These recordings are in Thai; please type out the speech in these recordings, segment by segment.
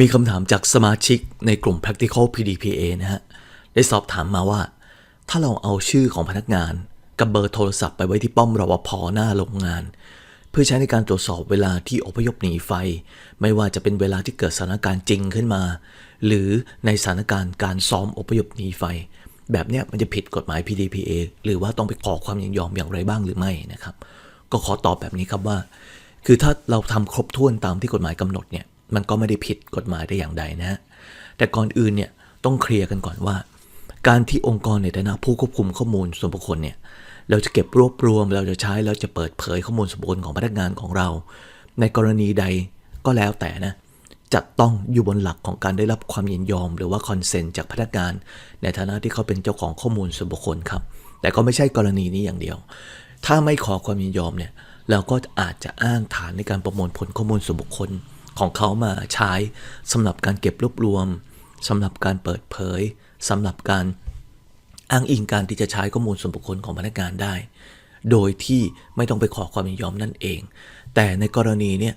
มีคำถามจากสมาชิกในกลุ่ม practical PDPA นะฮะ ได้สอบถามมาว่า ถ้าเราเอาชื่อของพนักงาน กับเบอร์โทรศัพท์ไปไว้ที่ป้อมรปภหน้าโรงงาน เพื่อใช้ในการตรวจสอบเวลาที่อพยพหนีไฟ ไม่ว่าจะเป็นเวลาที่เกิดสถานการณ์จริงขึ้นมา หรือในสถานการณ์การซ้อมอพยพหนีไฟ แบบเนี้ยมันจะผิดกฎหมาย PDPA หรือว่าต้องไปขอความยินยอมอย่างไรบ้างหรือไม่นะครับ ก็ขอตอบแบบนี้ครับว่า คือถ้าเราทำครบถ้วนตามที่กฎหมายกำหนดเนี่ย มันก็ไม่ได้ผิดกฎหมายได้อย่างใดนะฮะแต่ก่อนอื่นเนี่ยต้องเคลียร์กันก่อนว่า การที่องค์กรในฐานะผู้ควบคุมข้อมูลส่วนบุคคลเนี่ยเราจะเก็บรวบรวม เราจะใช้แล้วจะเปิดเผยข้อมูลส่วนบุคคลของพนักงานของเรา ในกรณีใดก็แล้วแต่นะจะต้องอยู่บนหลักของการได้รับความยินยอม หรือว่าคอนเซนต์จากพนักงาน ในฐานะที่เขาเป็นเจ้าของข้อมูลส่วนบุคคลครับ แต่ก็ไม่ใช่กรณีนี้อย่างเดียว ถ้าไม่ขอความยินยอมเนี่ยเราก็อาจจะอ้างฐานในการประมวลผลข้อมูลส่วนบุคคล ของเขามาใช้สำหรับการเก็บรวบรวมสำหรับการเปิดเผยสำหรับการอ้างอิงการที่จะใช้ข้อมูลส่วนบุคคลของพนักงานได้ โดยที่ไม่ต้องไปขอความยินยอมนั่นเอง แต่ในกรณีเนี่ย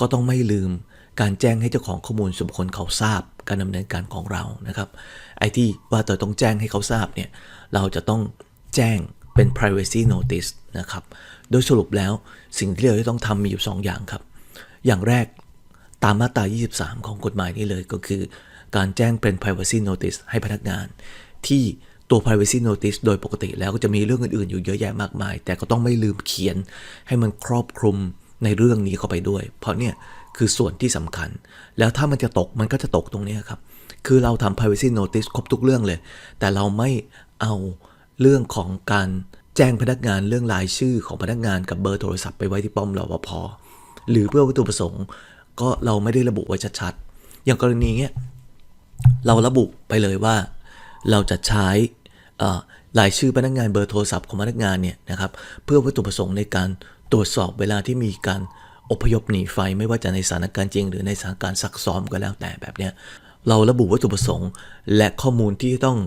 ก็ต้องไม่ลืมการแจ้งให้เจ้าของข้อมูลส่วนบุคคลเขาทราบการดำเนินการของเรานะครับ ไอ้ที่ว่าเราต้องแจ้งให้เขาทราบเนี่ยเราจะต้องแจ้งเป็น privacy notice นะครับ โดยสรุปแล้วสิ่งที่เราจะต้องทำมีอยู่ 2 อย่างครับ อย่างแรก ตามมาตรา 23 ของกฎหมายนี้เลยก็คือ การแจ้งเป็น privacy notice ให้พนักงาน ที่ตัว privacy notice โดยปกติแล้วก็จะมีเรื่องอื่นๆ อยู่เยอะแยะมากมาย แต่ก็ต้องไม่ลืมเขียนให้มันครอบคลุมในเรื่องนี้เข้าไปด้วย เพราะเนี่ยคือส่วนที่สำคัญ แล้วถ้ามันจะตกมันก็จะตกตรงนี้ครับ คือเราทำ privacy notice ครบทุกเรื่องเลย แต่เราไม่เอาเรื่องของการแจ้งพนักงานเรื่องรายชื่อของพนักงานกับเบอร์โทรศัพท์ไปไว้ที่ป้อมรปภหรือเพื่อวัตถุประสงค์ ก็เราไม่ได้ระบุไว้ชัดๆ อย่างกรณีเนี้ยเราระบุไปเลยว่า เราจะใช้รายชื่อพนักงานเบอร์โทรศัพท์ของพนักงานเนี่ยนะครับเพื่อวัตถุประสงค์ในการตรวจสอบเวลาที่มีการอพยพหนีไฟไม่ว่าจะในสถานการณ์จริง หรือในสถานการณ์ซักซ้อมก็แล้วแต่แบบเนี้ยเราระบุวัตถุประสงค์ และข้อมูลที่ต้อง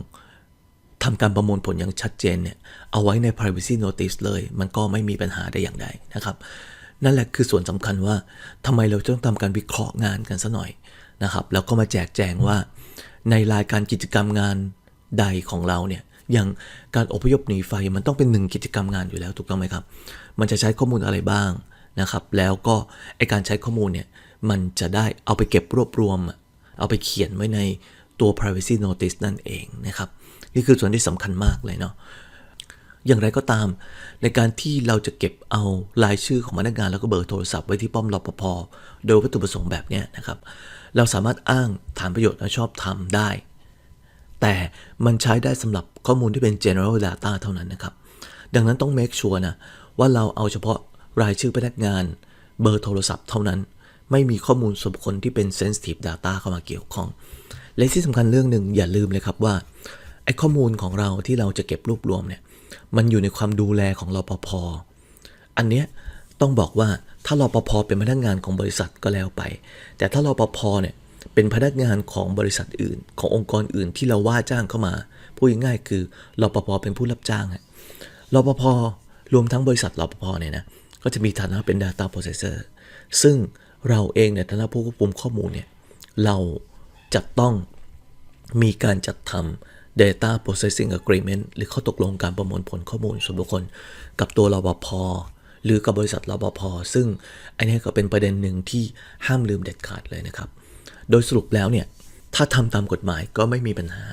ทำการประมวลผลอย่างชัดเจนเนี่ยเอาไว้ใน privacy notice เลย มันก็ไม่มีปัญหาได้อย่างใดนะครับ นั่นแหละคือส่วนสำคัญว่าทำไมเราต้องทำการวิเคราะห์งานกันซะหน่อยนะครับ แล้วก็มาแจกแจงว่า ในรายการกิจกรรมงานใดของเราเนี่ยอย่างการอพยพหนีไฟมันต้องเป็นหนึ่งกิจกรรมงานอยู่แล้วถูกต้องไหมครับ มันจะใช้ข้อมูลอะไรบ้างนะครับ แล้วก็ไอการใช้ข้อมูลเนี่ยมันจะได้เอาไปเก็บรวบรวม เอาไปเขียนไว้ในตัว privacy notice นั่นเองนะครับ นี่คือส่วนที่สำคัญมากเลยเนาะ อย่างไรก็ตาม ในการที่เราจะเก็บเอารายชื่อของพนักงานแล้วก็เบอร์โทรศัพท์ไว้ที่ป้อมรปภโดยวัตถุประสงค์แบบนี้นะครับ เราสามารถอ้างฐานประโยชน์และชอบธรรมได้ แต่มันใช้ได้สำหรับข้อมูลที่เป็น general data เท่านั้นนะครับ ดังนั้นต้อง make sure นะว่าเราเอาเฉพาะรายชื่อพนักงาน เบอร์โทรศัพท์เท่านั้น ไม่มีข้อมูลส่วนบุคคลที่เป็น sensitive data เข้ามาเกี่ยวข้อง และที่สำคัญเรื่องหนึ่งอย่าลืมเลยครับว่าไอ้ข้อมูลของเราที่เราจะเก็บรวบรวมเนี่ย มันอยู่ในความดูแลของรปภอันเนี้ยต้องบอกว่าถ้ารปภเป็นพนักงานของบริษัทก็แล้วไป แต่ถ้ารปภเนี่ยเป็นพนักงานของบริษัทอื่น ขององค์กรอื่นที่เราว่าจ้างเข้ามาพูดง่ายๆคือรปภเป็นผู้รับจ้างอะรปภรวมทั้งบริษัทรปภเนี่ยนะก็จะมีฐานะเป็น Data Processor ซึ่งเราเองในฐานะผู้ควบคุมข้อมูลเนี่ยเราจะต้องมีการจัดทำ Data Processing Agreement หรือข้อตกลงการประมวลผลข้อมูลส่วนบุคคล กับตัวรปภหรือกับบริษัทรปภซึ่งอันนี้ก็เป็นประเด็นหนึ่งที่ห้ามลืมเด็ดขาดเลยนะครับ โดยสรุปแล้วเนี่ยถ้าทำตามกฎหมายก็ไม่มีปัญหา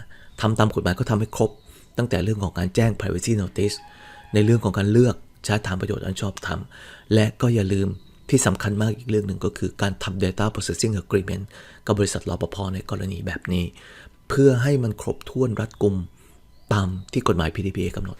ทำตามกฎหมายก็ทำให้ครบ ตั้งแต่เรื่องของการแจ้ง privacy notice ในเรื่องของการเลือกใช้ฐานประโยชน์อันชอบธรรม และก็อย่าลืมที่สำคัญมากอีกเรื่องหนึ่งก็คือการทำ data processing agreement กับบริษัทรปภในกรณีแบบนี้ เพื่อให้มันครบถ้วนรัดกุมตามที่กฎหมาย PDPA กำหนด